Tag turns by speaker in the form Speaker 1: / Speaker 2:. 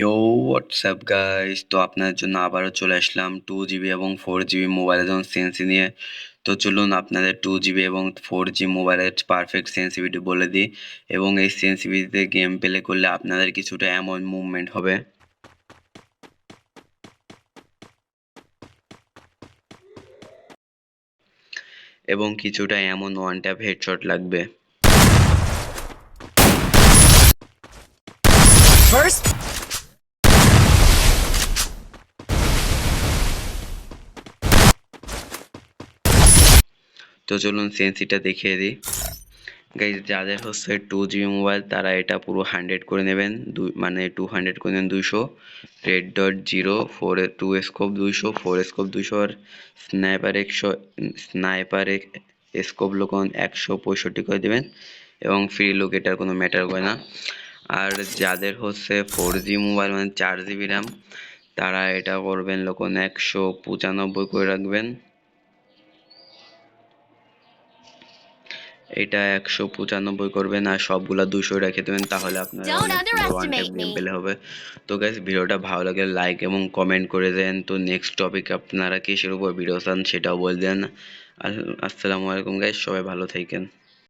Speaker 1: ইয়ো WhatsApp guys তো আপনার জন্য আবারও চলে আসলাম টু জিবি এবং ফোর জিবি মোবাইলের জন্য সেন্সি নিয়ে। তো চলুন আপনাদের টু জিবি এবং ফোর জি মোবাইলের পারফেক্ট সেন্সিভিটি বলে দিই এবং এই সেন্সিভিটিতে গেম প্লে করলে আপনাদের কিছুটা এমন মুভমেন্ট হবে। এবং কিছুটা এমন ওয়ান ট্যাপ হেডশট লাগবে।
Speaker 2: First,
Speaker 1: তো চলুন সেন্সিটা দেখিয়ে দিই। গাইজ যাদের হচ্ছে টু জিবি মোবাইল তারা এটা পুরো হান্ড্রেড করে নেবেন। দুই মানে টু হান্ড্রেড করে নেবেন দুইশো। Red dot zero four two scope দুইশো ফোর স্কোপ দুইশো আর স্নাইপার একশো স্নাইপার স্কোপ লোকন একশো পঁয়ষট্টি করে দেবেন। এবং ফ্রি লোক, এটার কোনো ম্যাটার করে না। আর যাদের হচ্ছে ফোর জি মোবাইল মানে চার জিবি র্যাম তারা এটা করবেন লোকন একশো পঁচানব্বই করে রাখবেন। এটা একশো পঁচানব্বই করবেন আর সবগুলা দুশো রেখে দেবেন তাহলে আপনার. পেলে হবে। তো গ্যাস ভিডিওটা ভালো লাগে লাইক এবং কমেন্ট করে দেন। তো নেক্সট টপিক আপনারা কিসের উপর ভিডিও চান সেটাও বলে দেন। আসসালামু আলাইকুম গ্যাস সবাই ভালো থাকেন।